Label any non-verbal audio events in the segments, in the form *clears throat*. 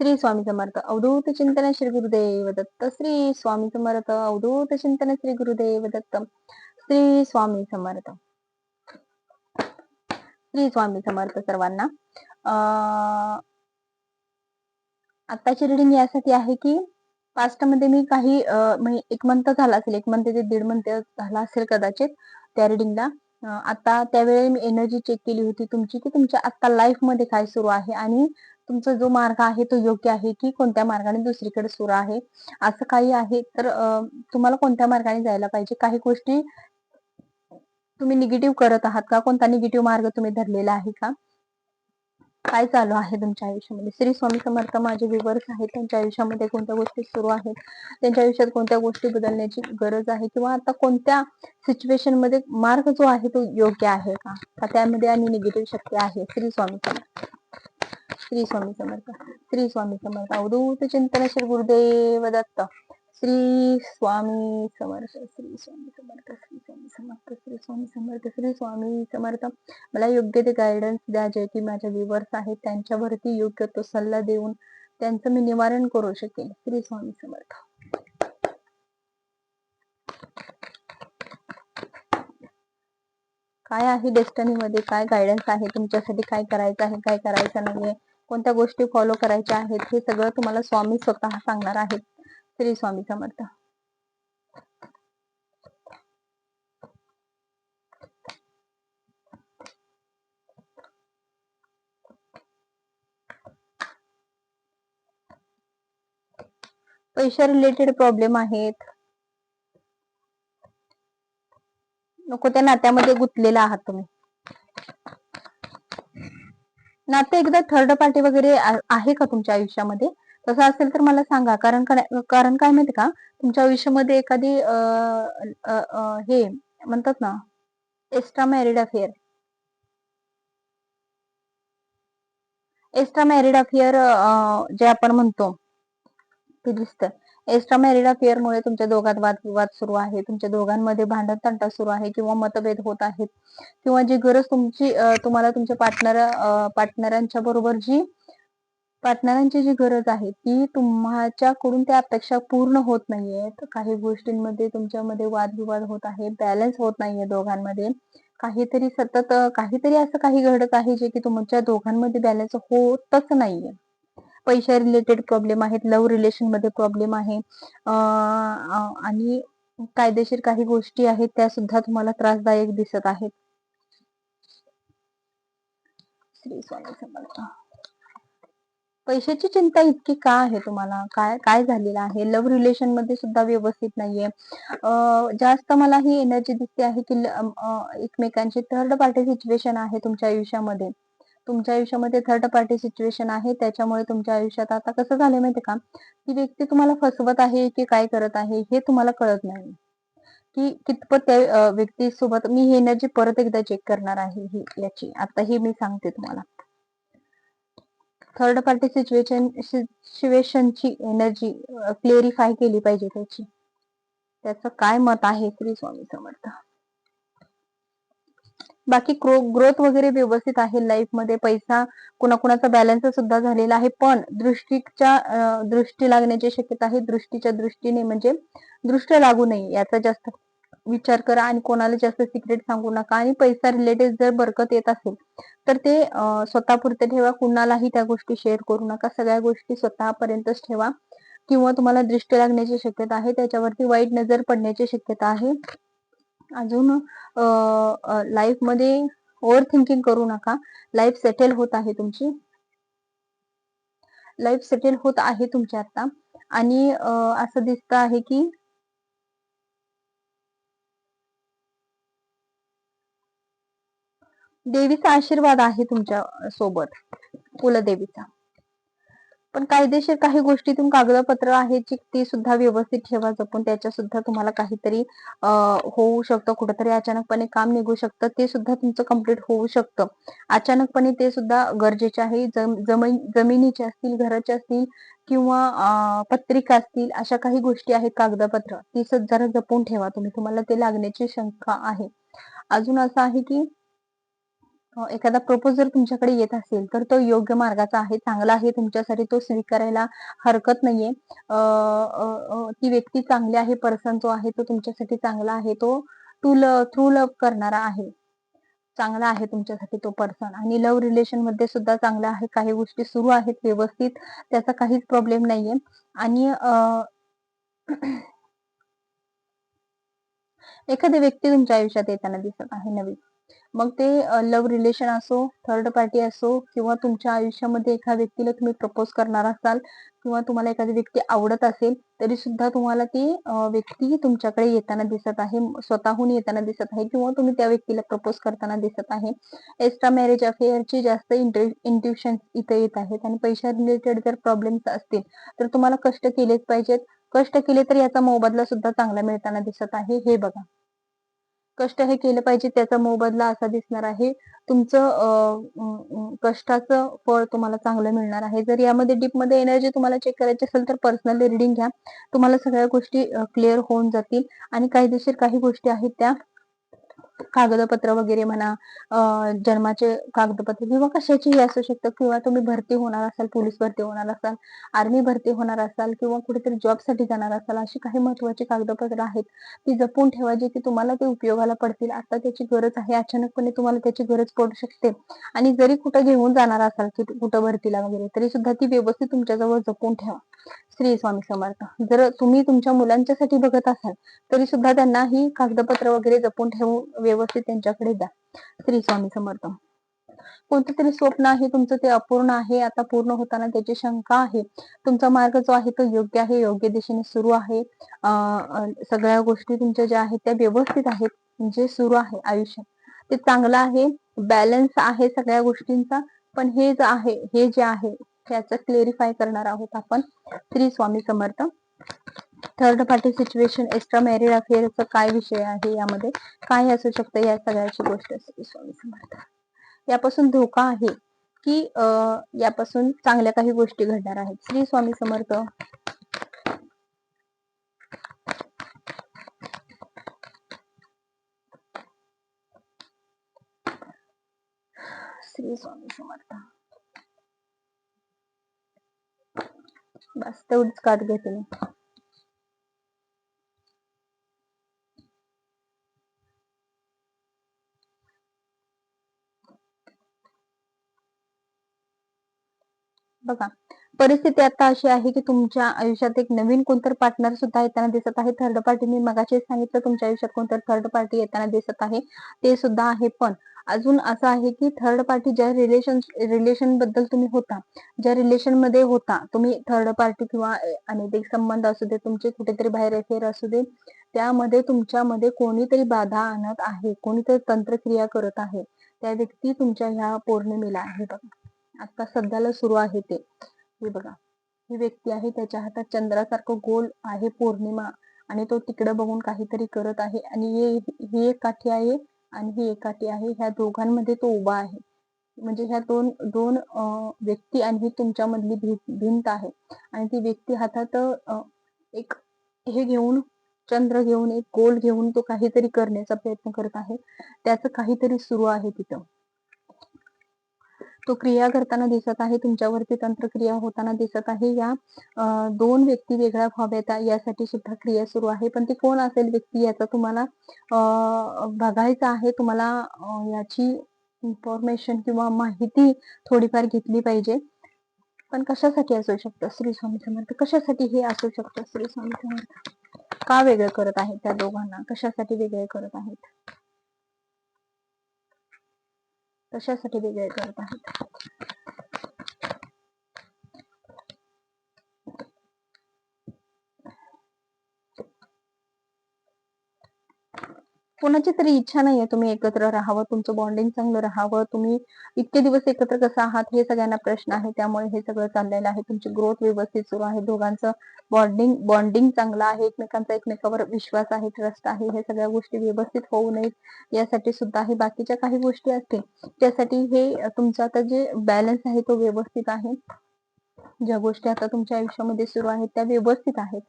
श्री स्वामी समर्थ अवधूत चिंतन श्री गुरुदेव दत्त श्री स्वामी समर्थ अवधूत चिंतन श्री गुरुदेव दत्त श्री स्वामी समर्थ श्री स्वामी समर्थ सर्वांना आताची रिडिंग यासाठी आहे की पास्टमध्ये मी काही एक मंथ झाला असेल एक मंथ ते दीड मंथ झाला असेल कदाचित त्या रिडिंगला आता त्यावेळी मी एनर्जी चेक केली होती तुमची की तुमच्या आता लाईफमध्ये काय सुरू आहे आणि तुमचा जो मार्ग आहे तो योग्य आहे की कोणत्या मार्गाने दुसरीकडे सुरू आहे? असं काही आहे तर तुम्हाला कोणत्या मार्गाने जायला पाहिजे? काही गोष्टी तुम्ही निगेटिव्ह करत आहात का? कोणता निगेटिव्ह मार्ग तुम्ही धरलेला आहे का? काय चालू आहे तुमच्या आयुष्यामध्ये? श्री स्वामी समर्थ माझे विवर्स आहेत. त्यांच्या आयुष्यामध्ये कोणत्या गोष्टी सुरू आहेत? त्यांच्या आयुष्यात कोणत्या गोष्टी बदलण्याची गरज आहे? किंवा आता कोणत्या सिच्युएशनमध्ये मार्ग जो आहे तो योग्य आहे का? त्यामध्ये आणि निगेटिव्ह शक्य आहे? श्री स्वामी समर्थ. श्री स्वामी समर्थ श्री स्वामी समर्थ अवधूत चिंतन श्री गुरुदेव दत्त श्री स्वामी समर्थ श्री स्वामी समर्थ श्री स्वामी समर्थ श्री स्वामी समर्थ श्री स्वामी समर्थ मला योग्य ते गायडन्स द्या जे की माझ्या विवर्स आहेत त्यांच्यावरती योग्य तो सल्ला देऊन त्यांचं मी निवारण करू शकेल श्री स्वामी समर्थ काय आहे डेस्टनी मध्ये? काय गायडन्स आहे तुमच्यासाठी? काय करायचं आहे? काय करायचं नाहीये? कोणत्या गोष्टी फॉलो करायच्या आहेत हे सगळं तुम्हाला स्वामी स्वतः सांगणार आहेत. श्री स्वामी समर्थ. पैशा रिलेटेड प्रॉब्लेम आहेत. नको त्या नात्यामध्ये गुंतलेला आहात तुम्ही. नाते एकदा थर्ड पार्टी वगैरे आहे का तुमच्या आयुष्यामध्ये? तसं असेल तर मला सांगा. कारण कारण काय माहिती का? तुमच्या आयुष्यामध्ये एखादी हे म्हणतात ना extra married affair extra married affair जे आपण म्हणतो ते दिसतं. एक्स्ट्रा मॅरिड अफेअरमुळे तुमच्या दोघात वादविवाद सुरू आहे तुमच्या दोघांमध्ये भांडण तंटा सुरू आहे किंवा मतभेद होत आहेत. किंवा जी गरज तुमची तुम्हाला तुमच्या पार्टनर पार्टनरांच्या बरोबर जी पार्टनरांची जी गरज आहे ती तुमच्याकडून त्या अपेक्षा पूर्ण होत नाहीयेत. काही गोष्टींमध्ये तुमच्यामध्ये वादविवाद होत आहे बॅलन्स होत नाहीये दोघांमध्ये. काहीतरी सतत काहीतरी असं काही घडत आहे जे की तुमच्या दोघांमध्ये बॅलन्स होतच नाहीये. पैशा रिलेटेड प्रॉब्लेम आहेत लव्ह रिलेशनमध्ये प्रॉब्लेम आहे. आणि कायदेशीर काही गोष्टी आहेत त्या सुद्धा तुम्हाला त्रासदायक दिसत आहेत. श्री स्वामी समर्थ. पैशाची चिंता इतकी का आहे तुम्हाला? काय काय झालेलं आहे? लव्ह रिलेशनमध्ये सुद्धा व्यवस्थित नाहीये. जास्त मला ही एनर्जी दिसते आहे की एकमेकांची थर्ड पार्टी सिच्युएशन आहे तुमच्या आयुष्यामध्ये. तुमच्या आयुष्यामध्ये थर्ड पार्टी सिच्युएशन आहे त्याच्यामुळे तुमच्या आयुष्यात आता कसं झालंय माहिती का? ती व्यक्ती तुम्हाला फसवत आहे की काय करत आहे हे तुम्हाला कळत नाही. की कितपत त्या व्यक्तीसोबत मी ही एनर्जी परत एकदा चेक करणार आहे ही याची. आता ही मी सांगते तुम्हाला. थर्ड पार्टी सिच्युएशन सिच्युएशनची एनर्जी क्लेरिफाय केली पाहिजे त्याची. त्याचं काय मत आहे श्री स्वामी समर्थ? बाकी ग्रोथ वगैरे व्यवस्थित आहे लाईफमध्ये. पैसा कुणाकुणाचा बॅलन्स सुद्धा झालेला आहे. पण दृष्टीच्या दृष्टी लागण्याची शक्यता आहे. दृष्टीच्या दृष्टीने म्हणजे दृष्ट लागू नये याचा जास्त विचार करा आणि कोणाला जास्त सिक्रेट सांगू नका. आणि पैसा रिलेटेड जर बरकत येत असेल तर ते स्वतःपुरते ठेवा. कुणालाही त्या गोष्टी शेअर करू नका. सगळ्या गोष्टी स्वतःपर्यंतच ठेवा. किंवा तुम्हाला दृष्टी लागण्याची शक्यता आहे. त्याच्यावरती वाईट नजर पडण्याची शक्यता आहे. अजून लाईफमध्ये ओव्हर थिंकिंग करू नका. लाईफ सेटल होत आहे तुमची. लाईफ सेटल होत आहे तुमच्या आता. आणि असं दिसत आहे की देवीचा आशीर्वाद आहे तुमच्यासोबत. कुलदेवीचा. पण कायदेशीर काही गोष्टीतून कागदपत्र आहेत जी ती सुद्धा व्यवस्थित ठेवा जपून त्याच्या सुद्धा तुम्हाला काहीतरी होऊ शकतं. कुठेतरी अचानकपणे काम निघू शकतं. ते सुद्धा तुमचं कंप्लीट होऊ शकतं. अचानकपणे ते सुद्धा गरजेचे आहे. जमीन जमिनीचे असतील घराचे असतील किंवा पत्रिका असतील अशा काही गोष्टी आहेत कागदपत्र. ती जरा जपून ठेवा तुम्ही. तुम्हाला ते लागण्याची शंका आहे. अजून असं आहे की एखादा एखादा जर तुमच्याकडे येत असेल, तर तो योग्य मार्गाचा आहे, चांगला आहे तुमच्यासाठी, तो स्वीकारायला हरकत नाहीये. ती व्यक्ती चांगली आहे, पर्सन जो आहे तो तुमच्यासाठी चांगला आहे. तो टू लव थ्रू लव्ह करणारा आहे. चांगला आहे तुमच्यासाठी तो पर्सन आणि लव्ह रिलेशनमध्ये सुद्धा चांगला आहे. काही गोष्टी सुरू आहेत व्यवस्थित, त्याचा काहीच प्रॉब्लेम नाहीये आणि *clears throat* एखादी व्यक्ती तुमच्या आयुष्यात येताना दिसत आहे नवीन. मग ते लव्ह रिलेशन असो, थर्ड पार्टी असो किंवा तुमच्या आयुष्यामध्ये एका व्यक्तीला तुम्ही प्रपोज करणार असाल किंवा तुम्हाला एखादी व्यक्ती आवडत असेल, तरी सुद्धा तुम्हाला ती व्यक्ती तुमच्याकडे येताना दिसत आहे. स्वतःहून येताना दिसत आहे किंवा तुम्ही त्या व्यक्तीला प्रपोज करताना दिसत आहे. एक्स्ट्रा मॅरेज अफेअरचे जास्त इंट्युशन इथे येत आहेत आणि पैशा रिलेटेड जर प्रॉब्लेम्स असतील, तर तुम्हाला कष्ट केलेच पाहिजेत. कष्ट केले तर याचा मोबदला सुद्धा चांगला मिळताना दिसत आहे. हे बघा. कष्ट हे केलं पाहिजे त्याचा मोबदला असा दिसणार आहे. तुमचं कष्टाचं फळ तुम्हाला चांगलं मिळणार आहे. जर यामध्ये डीपमध्ये एनर्जी तुम्हाला चेक करायची असेल तर पर्सनली रीडिंग घ्या. तुम्हाला सगळ्या गोष्टी क्लिअर होऊन जातील आणि कायदेशीर काही गोष्टी आहेत त्या कागदपत्र वगैरे म्हणा, जन्माचे कागदपत्र किंवा कशाचेही असू शकतं किंवा तुम्ही भरती होणार असाल, पोलीस भरती होणार असाल, आर्मी भरती होणार असाल किंवा कुठेतरी जॉबसाठी जाणार असाल, अशी काही महत्वाची कागदपत्र आहेत, ती जपून ठेवा जे की तुम्हाला ते उपयोगाला पडतील. आता त्याची गरज आहे, अचानकपणे तुम्हाला त्याची गरज पडू शकते आणि जरी कुठं घेऊन जाणार असाल, की कुठं भरतीला वगैरे, तरी सुद्धा ती व्यवस्थित तुमच्याजवळ जपून ठेवा. श्री स्वामी समर्थ. जर तुम्ही तुमच्या मुलांच्यासाठी बघत असाल, तरी सुद्धा त्यांना ही कागदपत्र वगैरे जपून ठेवून व्यवस्थित त्यांच्याकडे द्या. श्री स्वामी समर्थ. कोणतं तरी स्वप्न आहे तुमचं ते अपूर्ण आहे, आता पूर्ण होताना त्याची शंका आहे. तुमचा मार्ग जो आहे तो योग्य आहे, योग्य दिशेने सुरू आहे. सगळ्या गोष्टी तुमच्या ज्या आहेत त्या व्यवस्थित आहेत. जे सुरू आहे आयुष्यात ते चांगलं आहे, बॅलन्स आहे सगळ्या गोष्टींचा. पण हे जे आहे, हे जे आहे त्याचं क्लेरिफाय करणार आहोत आपण. Shri Swami Samarth. Third party situation, extra married अफेअरचा काय विषय आहे यामध्ये? काय असू शकतं या सगळ्याची गोष्ट? स्वामी समर्थ. यापासून धोका आहे की यापासून चांगल्या काही गोष्टी घडणार आहेत. श्री स्वामी समर्थ. श्री स्वामी समर्थ. बस तेवढीच काट घेते मी. बघा परिस्थिती आता अशी आहे की तुमच्या आयुष्यात एक नवीन कोणतर पार्टनर सुद्धा येताना दिसत आहे. थर्ड पार्टी मी मगाशी सांगितलं तुमच्या आयुष्यात कोणतर थर्ड पार्टी येताना दिसत आहे. ते सुद्धा आहे. पण अजून असं आहे की थर्ड पार्टी ज्या रिलेशन रिलेशनबद्दल तुम्ही होता, ज्या रिलेशनमध्ये होता तुम्ही थर्ड पार्टी किंवा अनैतिक संबंध असू दे, तुमचे कुठेतरी बाहेर अफेअर असू दे, त्यामध्ये तुमच्यामध्ये कोणीतरी बाधा आणत आहे, कोणीतरी तंत्रक्रिया करत आहे. त्या व्यक्ती तुमच्या ह्या पौर्णिमेला आहे बघा. आता सध्याला सुरू आहे ते. हे बघा. ही व्यक्ती आहे त्याच्या हातात चंद्रासारखं गोल आहे पौर्णिमा आणि तो तिकडं बघून काहीतरी करत आहे आणि ही एक काठी आहे आणि ही एक काठी आहे. ह्या दोघांमध्ये तो उभा आहे. म्हणजे ह्या दोन दोन व्यक्ती आणि ही तुमच्यामधली भी भिंत आहे आणि ती व्यक्ती हातात एक हे घेऊन चंद्र घेऊन एक गोल घेऊन तो काहीतरी करण्याचा प्रयत्न करत आहे. त्याचं काहीतरी सुरू आहे तिथं. तो क्रिया करताना दिसत आहे. तुमच्यावरती तंत्रक्रिया होताना दिसत आहे. या दोन व्यक्ती वेगळ्या व्हाव्यात यासाठी सुद्धा क्रिया सुरू आहे. पण ती कोण असेल व्यक्ती याचा तुम्हाला बघायचं आहे. तुम्हाला याची इन्फॉर्मेशन किंवा माहिती थोडीफार घेतली पाहिजे. पण कशासाठी असू शकतं? श्री स्वामी समर्थ. कशासाठी हे असू शकतं? श्री स्वामी समर्थ. का वेगळं करत आहेत त्या दोघांना? कशासाठी वेगळे करत आहेत? कशासाठी वेगळे करत आहेत? कोणाची तरी इच्छा नाहीये तुम्ही एकत्र राहावं तुमचं बॉन्डिंग चांगलं राहावं तुम्ही इतके दिवस एकत्र कसं आहात हे सगळ्यांना प्रश्न आहे. त्यामुळे हे सगळं चाललेलं आहे. तुमची ग्रोथ व्यवस्थित सुरू आहे. दोघांचं बॉन्डिंग बॉन्डिंग चांगलं आहे. एकमेकांचा एकमेकावर विश्वास आहे ट्रस्ट आहे. हे सगळ्या गोष्टी व्यवस्थित होऊ नयेत. यासाठी सुद्धा हे बाकीच्या काही गोष्टी असतील. त्यासाठी हे तुमचा आता जे बॅलन्स आहे तो व्यवस्थित आहे. ज्या गोष्टी आता तुमच्या आयुष्यामध्ये सुरू आहेत त्या व्यवस्थित आहेत.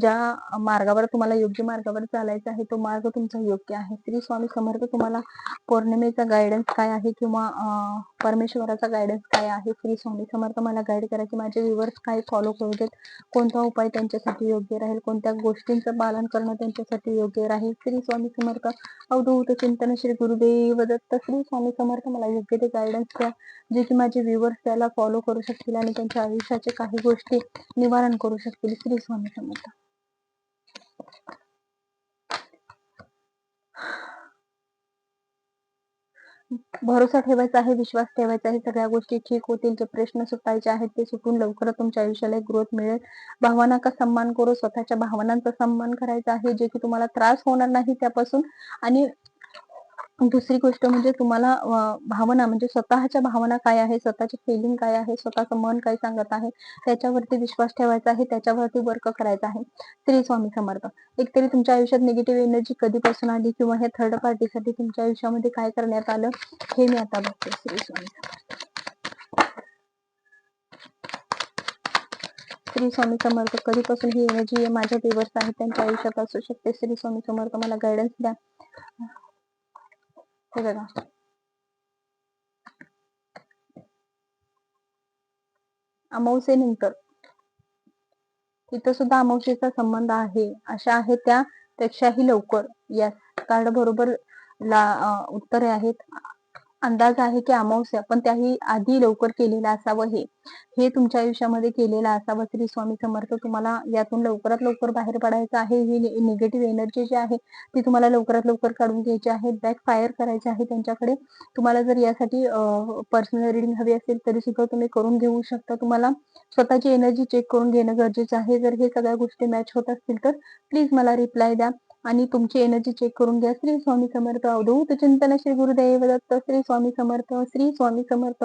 ज्या मार्गावर तुम्हाला योग्य मार्गावर चालायचा आहे तो मार्ग तुमचा योग्य आहे. श्री स्वामी समर्थ तुम्हाला पौर्णिमेचा गायडन्स काय आहे किंवा परमेश्वराचा गायडन्स काय आहे? श्री स्वामी समर्थ मला गाईड करा की माझे व्ह्यूअर्स काय फॉलो करू देत. कोणता उपाय त्यांच्यासाठी योग्य राहील? कोणत्या गोष्टींचं पालन करणं त्यांच्यासाठी योग्य राहील? श्री स्वामी समर्थ अवधूत चिंतन श्री गुरुदेव दत्त श्री स्वामी समर्थ मला योग्य ते गायडन्स द्या. जे की माझे व्ह्यूअर्स त्याला फॉलो करू शकतील आणि त्यांच्या आयुष्याचे काही गोष्टी निवारण करू शकतील. श्री स्वामी समर्थ. भरोसा ठेवायचा आहे, विश्वास ठेवायचा आहे. सगळ्या गोष्टी ठीक होतील. जे प्रश्न सुटायचे आहेत ते सुटून लवकरच तुमच्या आयुष्याला एक ग्रोथ मिळेल. भावना का सन्मान करू, स्वतःच्या भावनांचा सन्मान करायचा आहे, जे की तुम्हाला त्रास होणार नाही त्यापासून आणि दुसरी गोष्ट म्हणजे तुम्हाला भावना म्हणजे स्वतःच्या भावना काय आहे, स्वतःची फिलिंग काय आहे, स्वतःचं मन काय सांगत आहे, त्याच्यावरती विश्वास ठेवायचा आहे, त्याच्यावरती वर्क करायचा आहे. श्री स्वामी समर्थ. एकतरी तुमच्या आयुष्यात निगेटिव्ह एनर्जी कधीपासून आली किंवा हे थर्ड पार्टीसाठी तुमच्या आयुष्यामध्ये काय करण्यात आलं, हे मी आता बघते. श्री स्वामी समर्थ. श्री स्वामी समर्थ. कधीपासून ही एनर्जी माझ्या व्ह्यूअर्स आहेत त्यांच्या आयुष्यात असू शकते. श्री स्वामी समर्थ मला गाईडन्स द्या. हे बघा. अमावस्येनंतर इथं सुद्धा अमावसेचा संबंध आहे. अशा आहे त्या पेक्षाही लवकर. या कार्ड बरोबर ला उत्तरे आहेत. अंदाज आहे की अमावस्या पण त्याही आधी लवकर केलेलं असावं हे. हे तुमच्या आयुष्यामध्ये केलेलं असावं. श्री स्वामी समर्थ तुम्हाला यातून लवकरात लवकर बाहेर पडायचं आहे. ही निगेटिव्ह एनर्जी जी आहे ती तुम्हाला लवकरात लवकर काढून घ्यायची आहे. बॅक फायर करायचे आहे त्यांच्याकडे. तुम्हाला जर यासाठी पर्सनल रीडिंग हवी असेल तरी सुद्धा तुम्ही करून घेऊ शकता. तुम्हाला स्वतःची एनर्जी चेक करून घेणं गरजेचं आहे. जर हे सगळ्या गोष्टी मॅच होत असतील तर प्लीज मला रिप्लाय द्या आणि तुमची एनर्जी चेक करून घ्या. श्री स्वामी समर्थ. अवधूत चिंतन श्री गुरुदेव दत्त. श्री स्वामी समर्थ. श्री स्वामी समर्थ.